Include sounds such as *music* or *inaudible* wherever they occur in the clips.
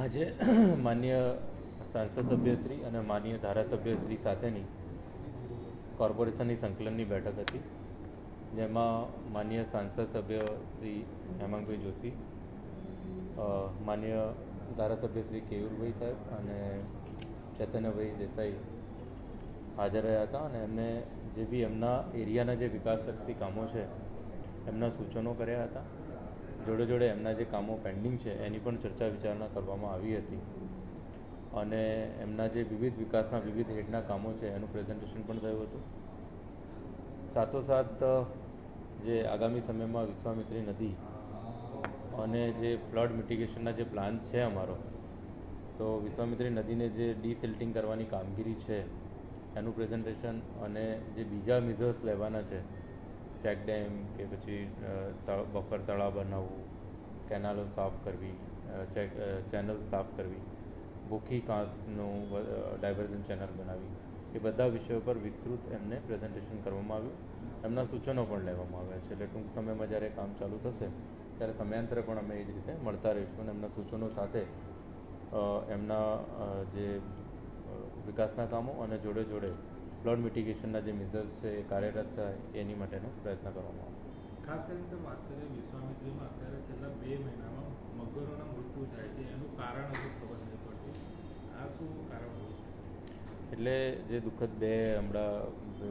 આજે *clears throat* માન્ય સાંસદ સભ્યશ્રી અને માન્ય ધારાસભ્યશ્રી સાથેની કોર્પોરેશનની સંકલનની બેઠક હતી, જેમાં માન્ય સાંસદ સભ્ય શ્રી હેમાંગભાઈ જોશી માન્ય ધારાસભ્ય શ્રી કેયુરભાઈ સાહેબ અને ચેતન્યભાઈ દેસાઈ હાજર રહ્યા હતા અને એમને જે બી એમના એરિયાના જે વિકાસલક્ષી કામો છે, એમના સૂચનો કર્યા હતા. જોડે જોડે એમના જે કામો પેન્ડિંગ છે, એની પણ ચર્ચા વિચારણા કરવામાં આવી હતી. અને એમના જે વિવિધ વિકાસના, વિવિધ હેડના કામો છે, એનું પ્રેઝન્ટેશન પણ થયું હતું. સાથોસાથ, જે આગામી સમયમાં વિશ્વામિત્રી નદી અને જે ફ્લડ મિટિગેશનના જે પ્લાન છે અમારો, તો વિશ્વામિત્રી નદીને જે ડીસિલ્ટિંગ કરવાની કામગીરી છે, એનું પ્રેઝન્ટેશન અને જે બીજા મિઝર્સ લેવાના છે ચેક ડેમ કે પછી બફર તળાવ બનાવવું, કેનાલો સાફ કરવી ચેક ચેનલ સાફ કરવી, ભૂખી કાંસનું ડાયવર્ઝન ચેનલ બનાવી, એ બધા વિષયો પર વિસ્તૃત એમને પ્રેઝન્ટેશન કરવામાં આવ્યું. એમના સૂચનો પણ લેવામાં આવ્યા છે. એટલે ટૂંક સમયમાં જ્યારે કામ ચાલુ થશે, ત્યારે સમયાંતરે પણ અમે એ જ રીતે મળતા રહીશું અને એમના સૂચનો સાથે એમના જે વિકાસના કામો અને જોડે જોડે ફ્લડ મિટિગેશનના જે મેઝર્સ છે એ કાર્યરત થાય એની માટેનો પ્રયત્ન કરવામાં આવશે. ખાસ કરીને વાત કરીએ વિશ્વામિત્રીમાં અત્યારે છેલ્લા બે મહિનામાં મગરોના મૃત્યુ થાય છે. એનું કારણ હજુ ખબર નથી પડતી. આ શું કારણ હોય છે? એટલે જે દુઃખદ બે હમણાં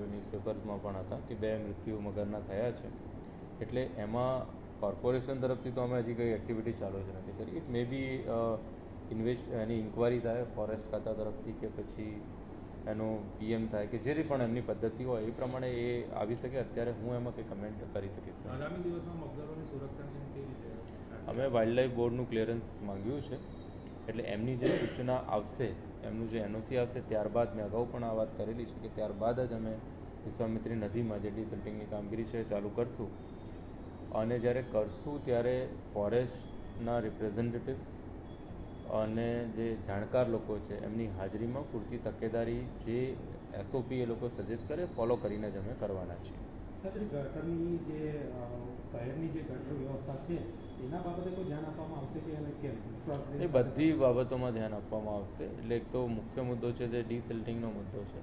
ન્યૂઝપેપર્સમાં પણ હતા કે બે મૃત્યુ મગરના થયા છે એટલે એમાં કોર્પોરેશન તરફથી તો અમે હજી કંઈ એક્ટિવિટી ચાલુ જ નથી કરી. It may be invest any inquiry થાય ફોરેસ્ટ ખાતા તરફથી કે પછી એનું પીએમ થાય કે જે પણ એમની પદ્ધતિ હોય એ પ્રમાણે એ આવી શકે. અત્યારે હું એમાં કંઈ કમેન્ટ કરી શકીશ. આગામી દિવસમાં અમે વાઇલ્ડલાઇફ બોર્ડનું ક્લિયરન્સ માંગ્યું છે. એટલે એમની જે સૂચના આવશે એમનું જે એનઓસી આવશે ત્યારબાદ મેં અગાઉ પણ આ વાત કરેલી છે કે ત્યારબાદ જ અમે વિશ્વામિત્રી નદીમાં જે ડિસલ્ટિંગની કામગીરી છે ચાલુ કરશું. અને જ્યારે કરશું ત્યારે ફોરેસ્ટના રિપ્રેઝેન્ટેટિવ્સ અને જે જાણકાર લોકો છે એમની હાજરીમાં પૂરતી તકેદારી જે એસઓપી એ લોકો સજેસ્ટ કરે ફોલો કરીને જ અમે કરવાના છીએ. સર ગટરની જે શહેરની જે ગટર વ્યવસ્થા છે એના બાબતે કોઈ ધ્યાન આપવામાં આવશે કે અને કેમ? એ બધી બાબતોમાં ધ્યાન આપવામાં આવશે. એટલે એક તો મુખ્ય મુદ્દો છે જે ડીસેલ્ટિંગનો મુદ્દો છે.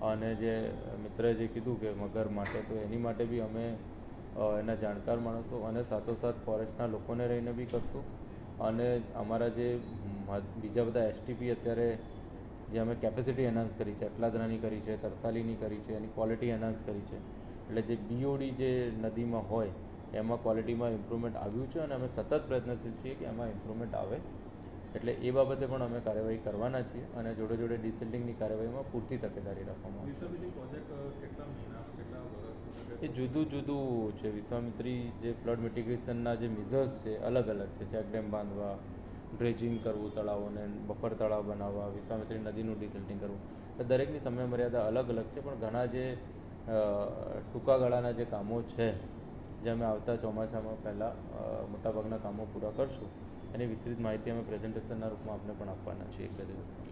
અને જે મિત્રએ જે કીધું કે મગર માટે તો એની માટે બી અમે એના જાણકાર માણસો અને સાથોસાથ ફોરેસ્ટના લોકોને રહીને બી કરશું. અને અમારા જે બીજા બધા એસટીપી અત્યારે જે અમે કેપેસિટી એનાન્સ કરી છે, અટલાદરાની કરી છે, તરસાલીની કરી છે, એની ક્વોલિટી એનાન્સ કરી છે. એટલે જે બીઓડી જે નદીમાં હોય, એમાં ક્વોલિટીમાં ઇમ્પ્રુવમેન્ટ આવ્યું છે અને અમે સતત પ્રયત્નશીલ છીએ કે એમાં ઇમ્પ્રુવમેન્ટ આવે. એટલે એ બાબતે પણ અમે કાર્યવાહી કરવાના છીએ અને જોડે જોડે ડિસિલ્ડિંગની કાર્યવાહીમાં પૂરતી તકેદારી રાખવામાં આવશે એ જુદું જુદું છે. વિશ્વામિત્રી જે ફ્લડ મિટિગેશનના જે મિઝર્સ છે અલગ અલગ છે. ચેક ડેમ બાંધવા ડ્રેજિંગ કરવું તળાવોને, બફર તળાવ બનાવવા, વિશ્વામિત્રી નદીનું ડિસિલ્ટિંગ કરવું. એટલે દરેકની સમય મર્યાદા અલગ અલગ છે, પણ ઘણા જે ટૂંકા ગાળાના જે કામો છે, જે અમે આવતા ચોમાસામાં પહેલાં મોટાભાગના કામો પૂરા કરશું. એની વિસ્તૃત માહિતી અમે પ્રેઝન્ટેશનના રૂપમાં આપને પણ આપવાના છીએ એક બે દિવસમાં.